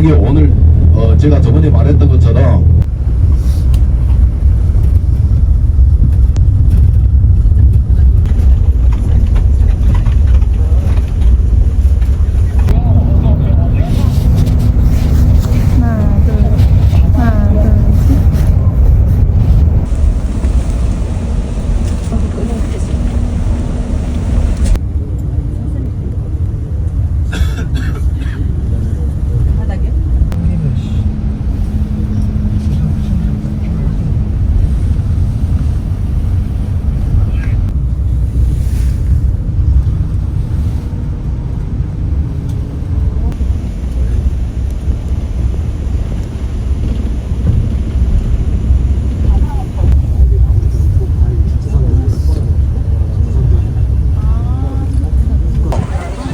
만약에 오늘 어, 제가 저번에 말했던 것처럼 하나, 둘, 하나, 둘, 셋.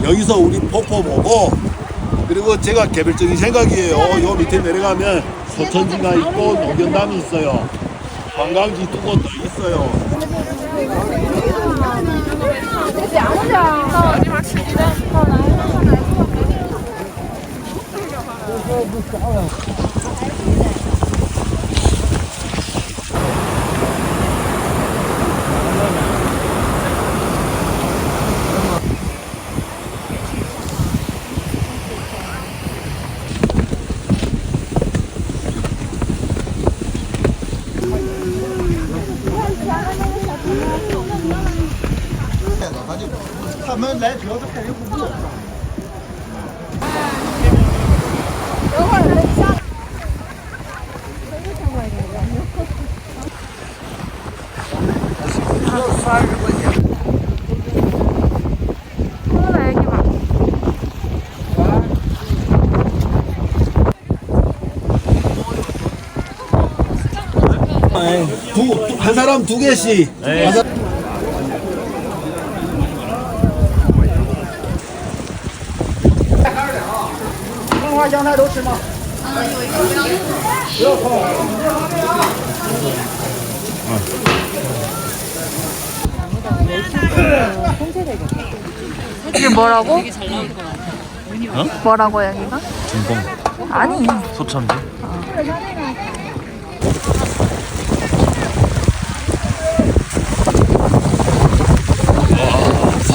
여기서 우리 폭포 보고 그리고 제가 개별적인 생각이에요. 요 밑에 내려가면 소천지가 있고 노견담이 있어요. 관광지 두 곳도 있어요. 코로나 얘기 막. 두, 한 사람 두 개씩. 한 사- 葱花香菜都吃吗？ 이게 뭐라고? 뭐라고 여기가? 중동 아니. 소천지 와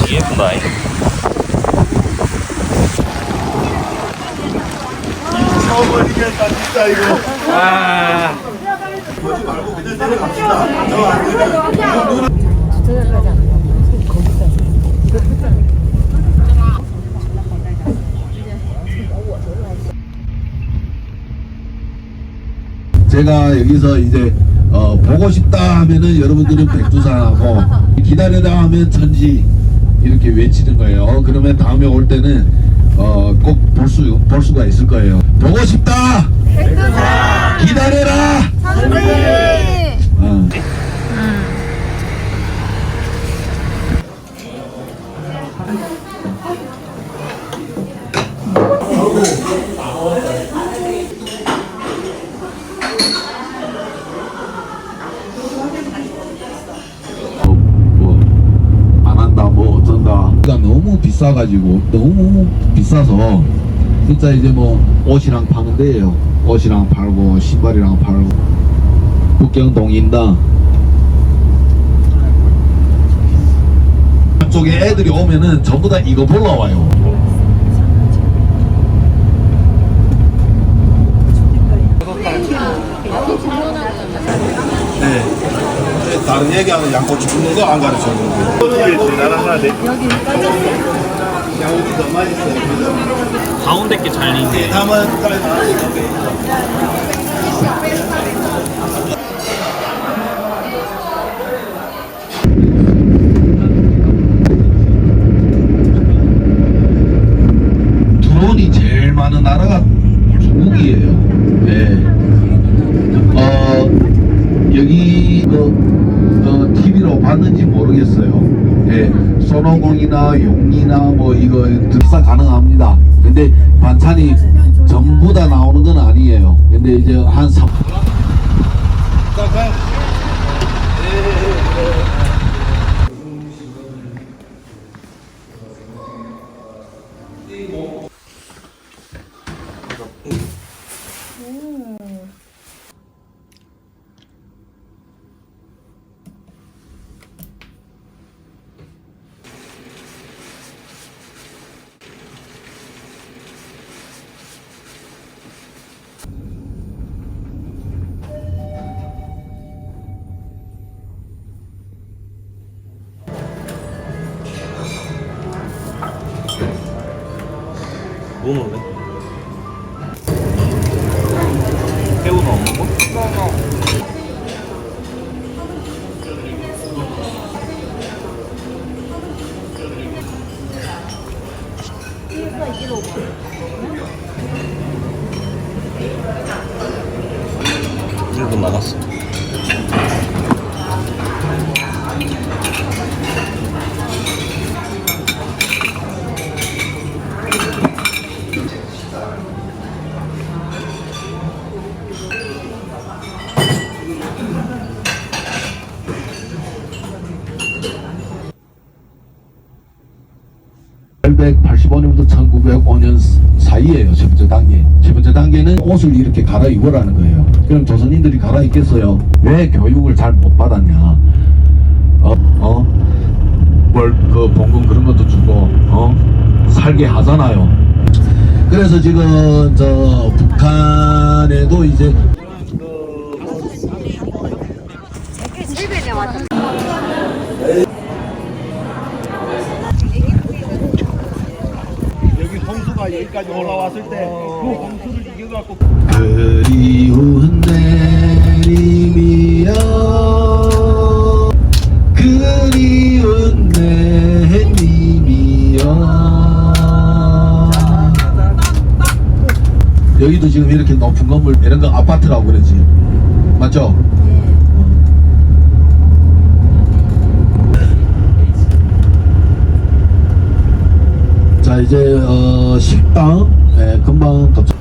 예쁘다 진짜 이거. 아안 되면 제가 여기서 이제 어, 보고 싶다 하면은 여러분들은 백두산하고 기다리다 하면 천지 이렇게 외치는 거예요. 그러면 다음에 올 때는 어, 꼭 볼 수, 볼 수가 있을 거예요. 보고 싶다! 기다려라! 어. 어, 뭐안 한다 뭐 어쩐다 그러니까 너무 비싸가지고 너무 비싸서 진짜 이제 뭐 옷이랑 파는 데예요 옷이랑 팔고 신발이랑 팔고. 북경동 인당. 쪽에 애들이 오면은 전부 다 이거 보러 와요. 네. 다른 얘기하는 양꼬치 굽는 거 안 가르쳐주는 거. 여기 양꼬치 더 맛있어요. 가운데 게잘 익네 다음은 드론이 제일 많은 나라가 중국이에요. 네. 어, 여기 그 어, TV로 봤는지 모르겠어요. 예, 손오공이나 용이나 뭐 이거 득사 가능합니다. 근데 반찬이 전부 다 나오는 건 아니에요. 근데 이제 한 3. 새우는 없는 거? 일본 나갔어. 1885년부터 1905년 사이에요. 첫 번째 단계. 첫 번째 단계는 옷을 이렇게 갈아입으라는 거예요. 그럼 조선인들이 갈아입겠어요? 왜 교육을 잘 못 받았냐? 어, 어? 뭘, 그, 봉금 그런 것도 주고, 어? 살게 하잖아요. 그래서 지금, 저, 북한에도 이제 여기 홍수가 여기까지 올라왔을 때그 홍수를 이겨갖고 그리운 내림이여 그리운 내님이여 여기도 지금 이렇게 높은 건물 이런 거 아파트라고 그러지 맞죠? 이제 어, 식당 예, 금방 도착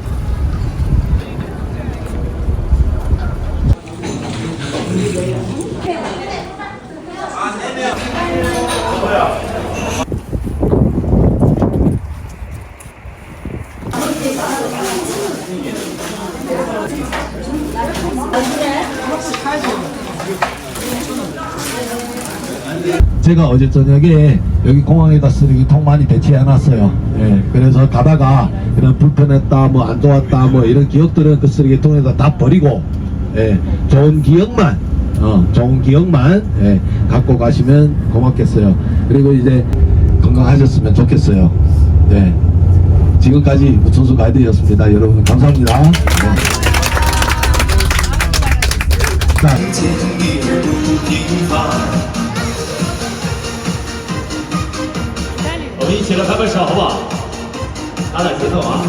제가 어제 저녁에 여기 공항에다 쓰레기통 많이 배치해놨어요. 예, 그래서 가다가 이런 불편했다, 뭐 안 좋았다, 뭐 이런 기억들은 그 쓰레기통에다 다 버리고, 예, 좋은 기억만, 어, 좋은 기억만 예, 갖고 가시면 고맙겠어요. 그리고 이제 건강하셨으면 좋겠어요. 네, 지금까지 우천수 가이드였습니다. 여러분 감사합니다. 네. 자, 们一起来拍拍手，好不好？打打节奏啊！